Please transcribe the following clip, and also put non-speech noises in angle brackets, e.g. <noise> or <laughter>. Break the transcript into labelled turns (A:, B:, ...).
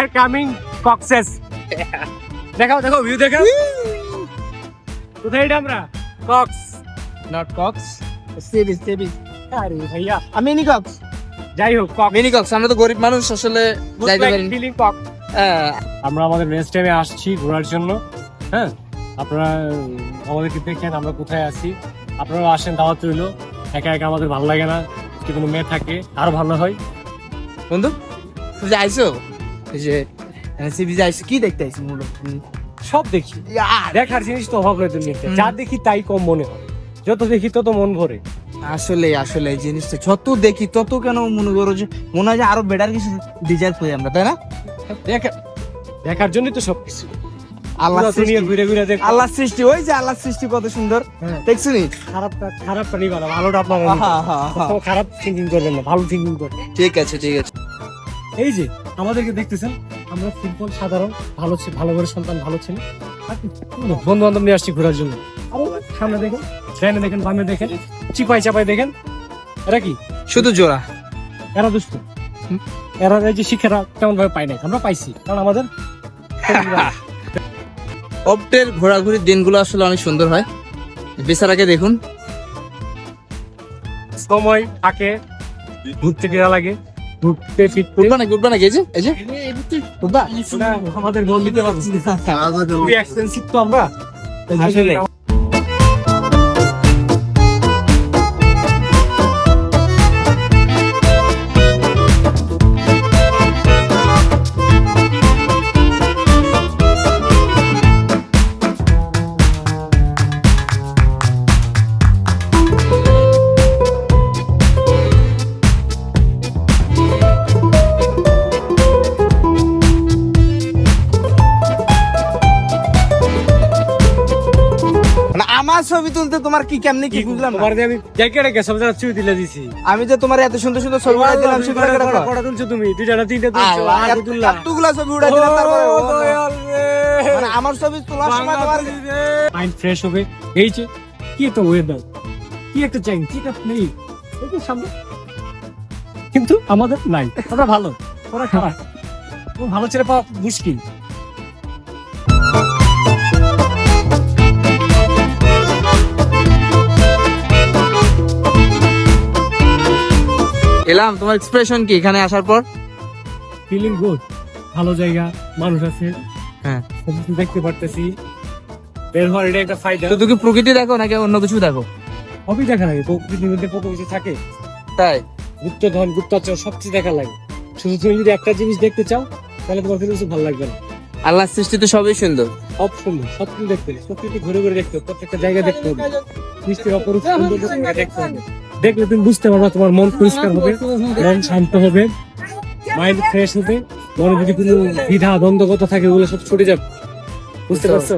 A: Are coming Cox's দেখাও দেখো view দেখাও। কোথায় এটা আমরা? Cox
B: not Cox sea beach sea beach
A: আরে ভাইয়া।
B: মিনি কক্স
A: যাই হোক কক্স
B: মিনি কক্স আমরা তো গরিব মানুষ আসলে যাইতে পারি না।
A: ফিলিং কক্স
B: হ্যাঁ,
A: আমরা আমাদের নেক্সট টাইমে আসছি ঘোরার জন্য হ্যাঁ? আপনারা আমাদেরকে দেখেন আমরা কোথায় আছি। আপনারা আসেন দাওয়াত রইল। একা একা আমাদের ভালো লাগে না যদি কোনো মেয়ে থাকে আরও ভালো হয়।
B: বন্ধু তুই আইসো এই যে আইসো কি দেখতে আইসো মূলত?
A: সব দেখি। দেখার জিনিস তো অভাব দুনিয়াতে। যা দেখি তাই কম মনে হয়। যত দেখি তত মন ভরে।
B: আসলে আসলে এই জিনিসটা যত দেখি তত কেন মনে করো যে মনে হয় যে আরও বেটার কিছু ডিজাইন করি আমরা তাই না?
A: দেখা দেখার জন্যই তো সবকিছু।
B: আল্লাহ
A: ঘুরে ঘুরে দেখ।
B: আল্লাহ সৃষ্টি ওই যে আল্লাহ সৃষ্টি কত সুন্দর।
A: হ্যাঁ।
B: দেখছ নি?
A: খারাপটা খারাপটা নিবা না ভালোটা আপনার খারাপ থিঙ্কিং করবেন না ভালো থিঙ্কিং করবেন।
B: ঠিক আছে ঠিক আছে।
A: এই যে আমাদেরকে দেখতেছেন আমরা সিম্পল সাধারণ ভালো ভালো করে সন্তান ভালো ছেলে। বন্ধু বান্ধব নিয়ে আসছি ঘোরার জন্য। সামনে দেখেন ডাইনে দেখেন বামে দেখেন চিপাই চাপাই দেখেন। এরা কি?
B: শুধু জোড়া।
A: এরা দুষ্ট। এরা এই যে শিক্ষাটা তেমন ভাবে পাই নাই। আমরা পাইছি কারণ আমাদের <laughs>
B: অপটের ঘোরাঘুরির দিনগুলো আসলে অনেক সুন্দর হয়। বেচারাকে দেখুন।
A: সময় থাকে ঘুরতে গেলা লাগে। ঘুরতে ফিট
B: উঠবা না ঘুরবা না এই যে এই যে।
A: আমাদের দিতে পারছি না। এক্সপেন্সিভ তো আমরা।
B: আসলে। আমার ছবি তুলতে তোমার কি কেমনি কি বুঝলাম
A: তোমার আমি জ্যাকেটে গেছে আমি চুই দিলে দিছি।
B: আমি যে তোমার এত সুন্দর সুন্দর ছবি উঠাই দিলাম সেগুলো কেটে।
A: কটা তুলছো তুমি? দুইটা না তিনটা তুলছো
B: আল্লাহ,
A: আর তুললা
B: এতগুলা ছবি উঠাই দিলাম তারপরে ও। মানে আমার ছবি তোলার সময় তোমার
A: মাইন্ড ফ্রেশ হবে। এই যে কি একটা ওয়েদার কি একটা চাই কি একটা নেই। এই সামনে। কিন্তু আমাদের নাই ওরা ভালো ওরা খারাপ। ভালো ছেলে পাওয়া মুশকিল।
B: এলাম তোমার এক্সপ্রেশন কি এখানে আসার পর?
A: ফিলিং গুড ভালো জায়গা মানুষ আছে।
B: হ্যাঁ।
A: সবকিছু দেখতে পারতেছি। বের হওয়ার এটা একটা ফায়দা।
B: শুধু কি প্রকৃতি দেখো নাকি অন্য কিছু দেখো?
A: সবই দেখা লাগে প্রকৃতির মধ্যে কত কিছু থাকে।
B: তাই?
A: গুপ্তধন গুপ্তচর সবকিছু দেখা লাগে। শুধু তুমি যদি একটা জিনিস দেখতে চাও তাহলে তোমার কিন্তু কিছু ভালো লাগবে না।
B: আল্লাহ সৃষ্টি তো সবই সুন্দর।
A: সব সুন্দর সব কিছু দেখতে হবে। প্রকৃতি ঘুরে ঘুরে দেখতে হবে প্রত্যেকটা জায়গা দেখতে হবে। সৃষ্টির অপরূপ সুন্দর দেখতে হবে। দেখলে তুমি বুঝতে পারবা তোমার মন পরিষ্কার হবে মন শান্ত হবে মাইন্ড ফ্রেশ হবে মনে যদি কোনো দ্বিধা দ্বন্দ্বগত কথা থাকে ওগুলো সব ছুটে যাবে। বুঝতে পারছ.